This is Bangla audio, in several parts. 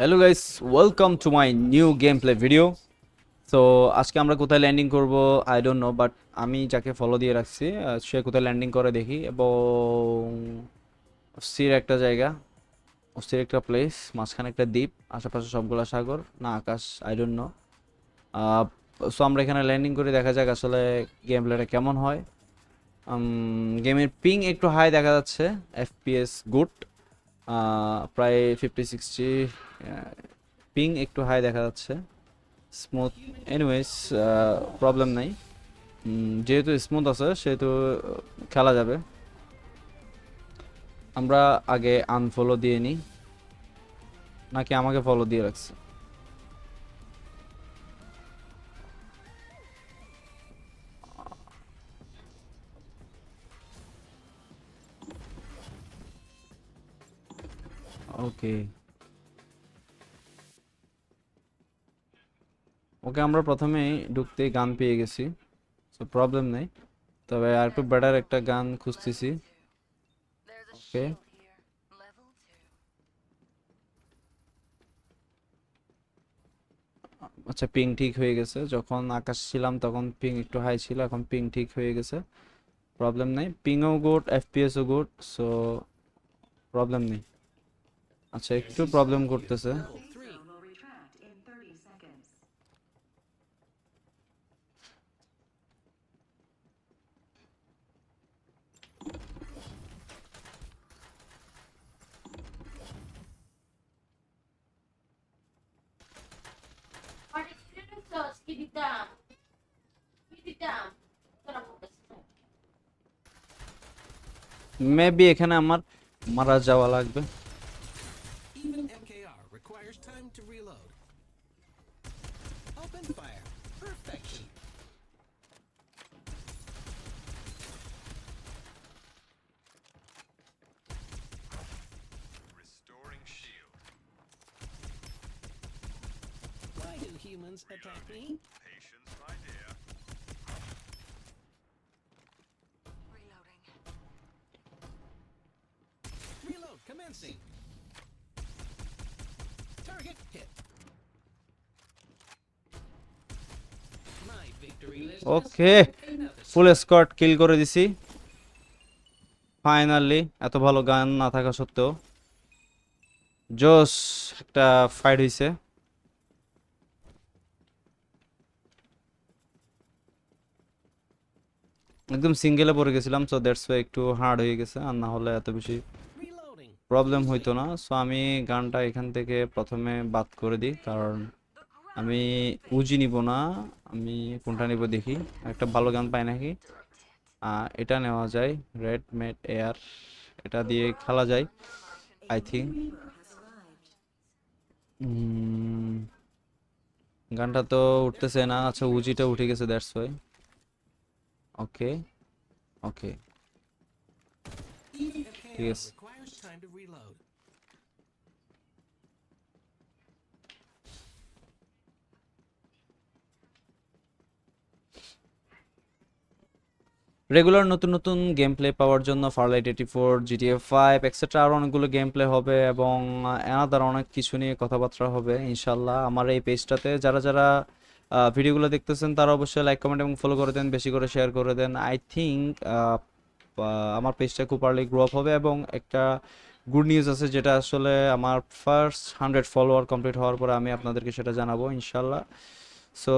Hello guys welcome to my new game play video তো আজকে আমরা কোথায় ল্যান্ডিং করব আই ডোন্ট নো বাট আমি যাকে ফলো দিয়ে রাখছি সে কোথায় ল্যান্ডিং করে দেখি, এবং অস্থির একটা জায়গা, অস্থির একটা প্লেস মাঝখানে একটা দ্বীপ, আশেপাশে সবগুলা সাগর, না আকাশ আই ডোন্ট নো সো আমরা এখানে ল্যান্ডিং করে দেখা যাক আসলে গেম প্লেটা কেমন হয়। গেমের পিং একটু হাই দেখা যাচ্ছে এফপিএস গুড প্রায় ফিফটি সিক্সটি পিং একটু হাই দেখা যাচ্ছে। স্মুথ এনিওয়েজ প্রবলেম নাই। যেহেতু স্মুথ আছে, সেহেতু খেলা যাবে। আমরা আগে আনফলো দিয়ে নিই। নাকি আমাকে ফলো দিয়ে রাখছে? ওকে। ওকে, আমরা প্রথমেই ঢুকতেই গান পেয়ে গেছি সো প্রবলেম নেই। তবে আর একটু বেটার একটা গান খুঁজতেছি। two. আচ্ছা পিং ঠিক হয়ে গেছে। যখন আকাশ ছিলাম তখন পিং একটু হাই ছিল, এখন পিং ঠিক হয়ে গেছে। প্রবলেম নেই। পিংও গুড এফপিএসও গুড সো প্রবলেম নেই। আচ্ছা একটু প্রবলেম করতেছে। মেবি এখানে আমার মারা যাওয়া লাগবে। Reload. Open fire. Perfection. Restoring shield. Why do humans attack me? Okay full squad kill করে দিছি। ফাইনালি এত ভালো গান না থাকা সত্ত্বেও। জোস একটা ফাইট হইছে। একদম সিঙ্গেলে পড়ে গেছিলাম সো দ্যাটস ওয়াই একটু হার্ড হয়ে গেছে, আর না হলে এত বেশি প্রবলেম হইতো না। সো আমি গানটা এখান থেকে প্রথমে বাদ করে দিই, কারণ আমি উজি নিব না, আমি কোনটা নিব দেখি। একটা ভালো গান পাই নাকি। এটা নেওয়া যায় রেড মেড এয়ার এটা দিয়ে খেলা যায় আই থিঙ্ক গানটা তো উঠতেছে না আচ্ছা উজিটা উঠে গেছে দ্যাটস ওয়াই ওকে ওকে ঠিক MKR Yes. requires time to reload. Regular নতুন নতুন গেম প্লে পাওয়ার জন্য Farlight eighty four GTA five etcetera আরও অনেকগুলো গেম প্লে হবে এবং এনাদার অনেক কিছু নিয়ে কথাবার্তা হবে, ইনশাল্লাহ। আমার এই পেজটাতে যারা যারা ভিডিওগুলো দেখতেছেন, তারা অবশ্যই লাইক কমেন্ট এবং ফলো করে দেন, বেশি করে শেয়ার করে দেন। আই থিঙ্ক আমার পেজটা খুব আর্লি গ্রো আপ হবে এবং একটা গুড নিউজ আছে যেটা আসলে আমার ফার্স্ট হান্ড্রেড ফলোয়ার কমপ্লিট হওয়ার পরে আমি আপনাদেরকে সেটা জানাব, ইনশাল্লাহ। সো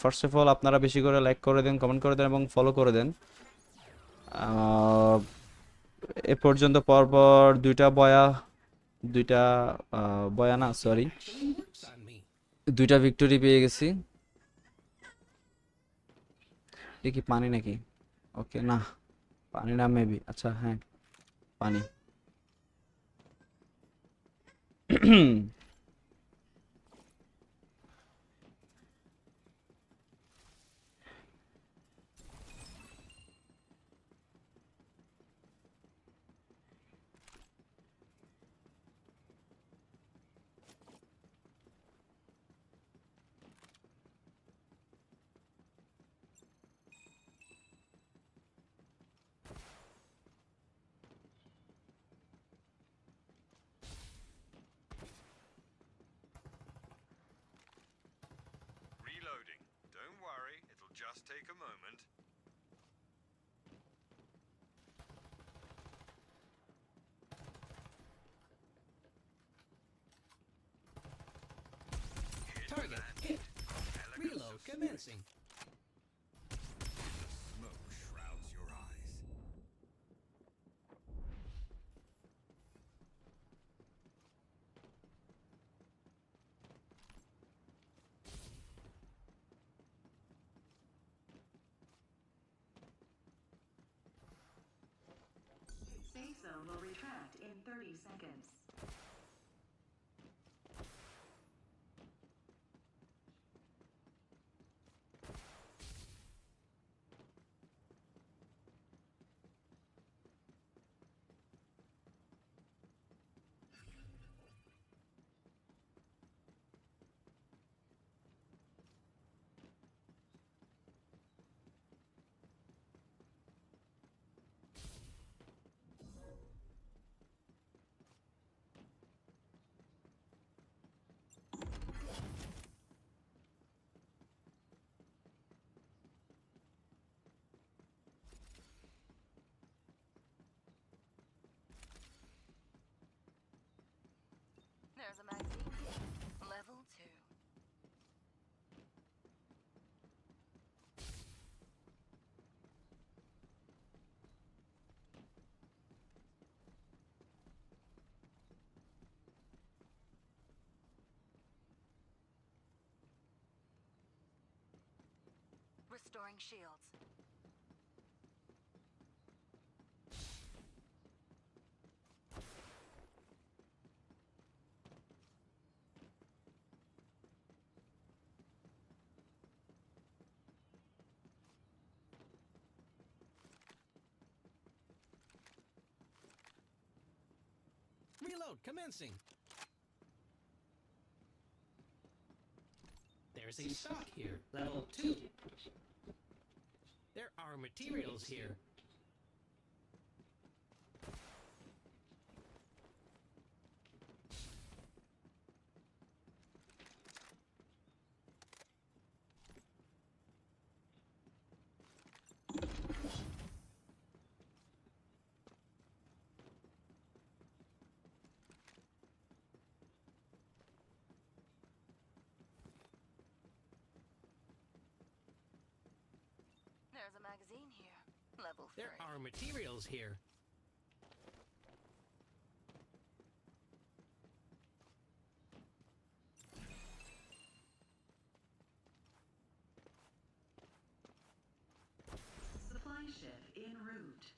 ফার্স্ট অফ অল আপনারা বেশি করে লাইক করে দেন কমেন্ট করে দেন এবং ফলো করে দেন। এ পর্যন্ত পরপর দুইটা বয়া দুইটা বয়া না সরি. দুইটা ভিক্টোরি পেয়ে গেছি। কি পানি নাকি? ওকে না। পানি না মেবি আচ্ছা হ্যাঁ। পানি। take a moment. Target hit. Reload commencing. Zone will retract in 30 seconds. There's a magazine here. Level two. Restoring shields. Reload commencing. There's a stock here, level 2 our materials here. There three. are materials here. Supply ship en route.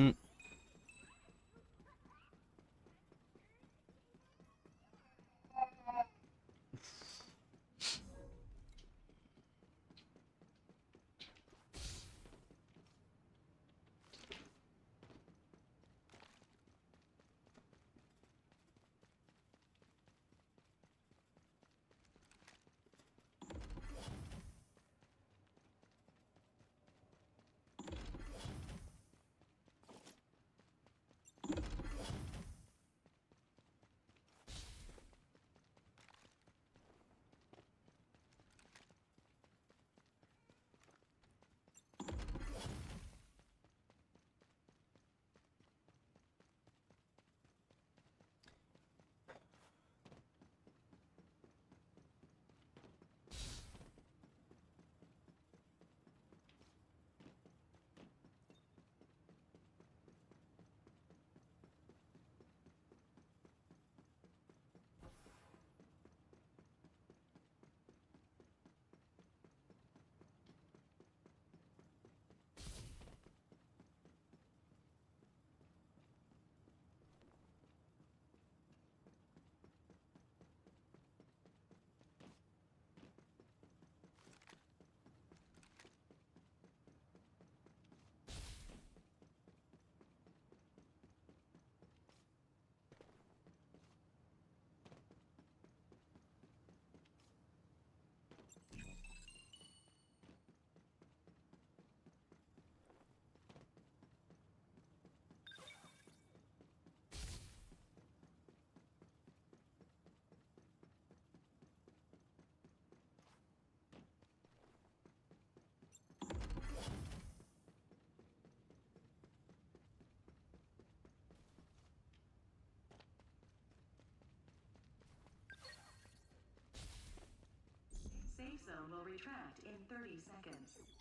Safe zone will retract in 30 seconds.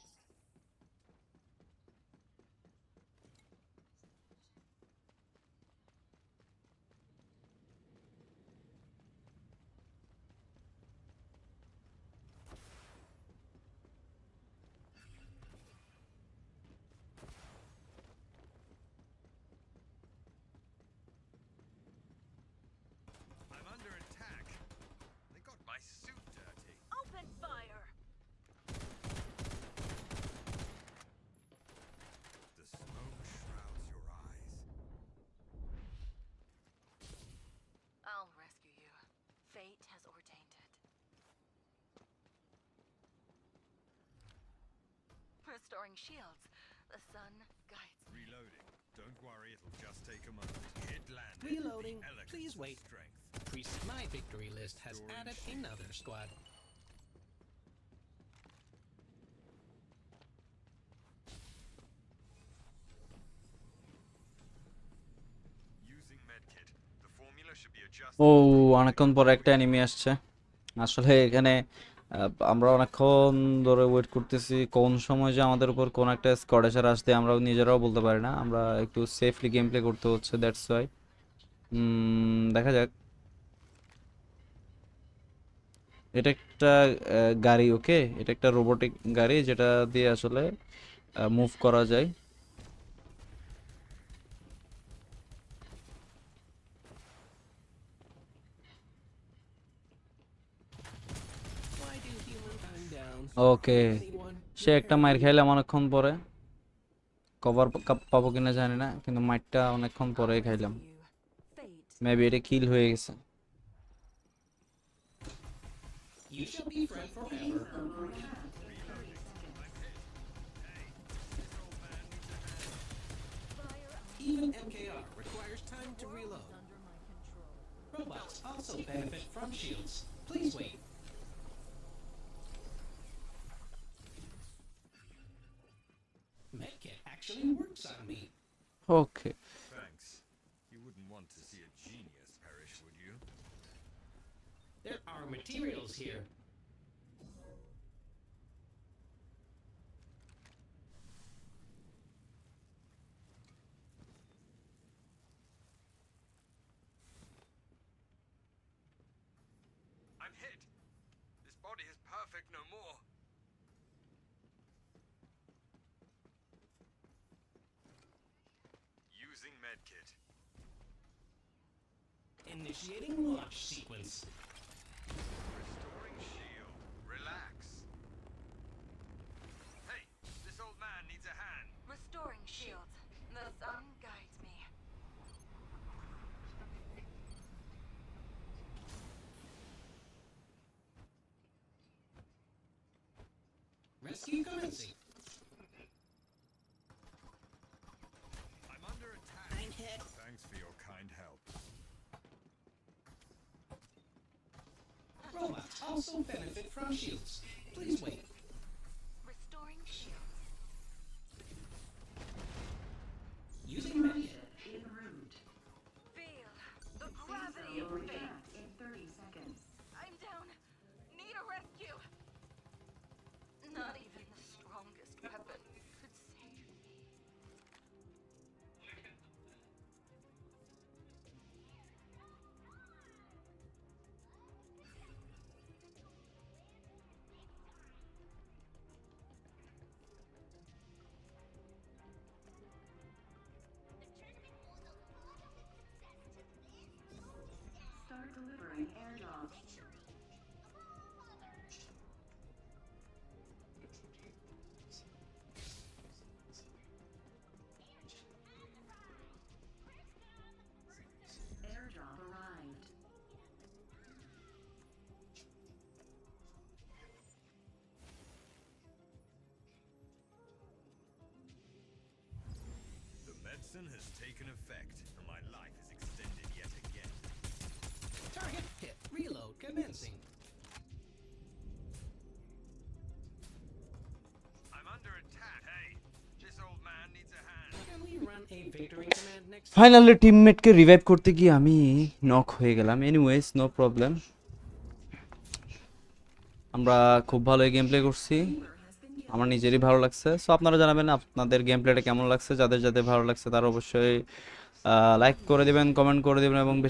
Restoring shields. The sun guides me. Reloading. Don't worry, it'll just take a moment. Hit landed. with the Reloading. elegance Please of wait. Strength. Priest, my victory list has Restoring added shield. another squad. Using medkit. The formula should be adjusted. ও অনেকক্ষণ পর একটা অ্যানিমে আসছে আসলে এখানে আহ, আমরা অনেকক্ষণ ধরে ওয়েট করতেছি কোন সময় যে আমাদের উপর কোন একটা স্কোয়াড এসে আসতে আমরা নিজেরাও বলতে পারি না। আমরা একটু সেফলি গেম প্লে করতে হচ্ছে দ্যাটস ওয়াই দেখা যাক। এটা একটা গাড়ি ওকে এটা একটা রোবোটিক গাড়ি যেটা দিয়ে আসলে মুভ করা যায়। ওকে সে একটা মায়ের খাইলাম অনেকক্ষণ পরে। কভার পাবো কিনা জানি না, কিন্তু মাইটটা অনেকক্ষণ পরে খাইলাম। মেবি এটা কিল হয়ে গেছে। Please wait. Actually works on me. Okay Thanks. You wouldn't want to see a genius perish, would you? There are materials here. I'm hit. This body is perfect no more. Using medkit. Initiating launch sequence. Restoring shield. Relax. Hey, this old man needs a hand. Restoring shields. The sun guides me. Rescue commencing. I'm under attack. I'm hit. Thanks for your kind help. Robots also benefit from shields. Please wait. Restoring shields. Using medkit. En route. Feel the gravity of fate. Delivering. Airdrop arrived. The medicine has taken effect, next? Finally টিমমেটকে revive করতে গিয়ে আমি নক হয়ে গেলাম. এনিওয়েজ নো প্রবলেম আমরা খুব ভালো গেম প্লে করছি। আমার নিজেরই ভালো লাগছে। সো আপনারা জানাবেন আপনাদের গেম প্লেটা কেমন লাগছে? যাদের যাদের ভালো লাগছে তারা অবশ্যই লাইক করে দিবেন কমেন্ট করে দিবেন এবং বেশি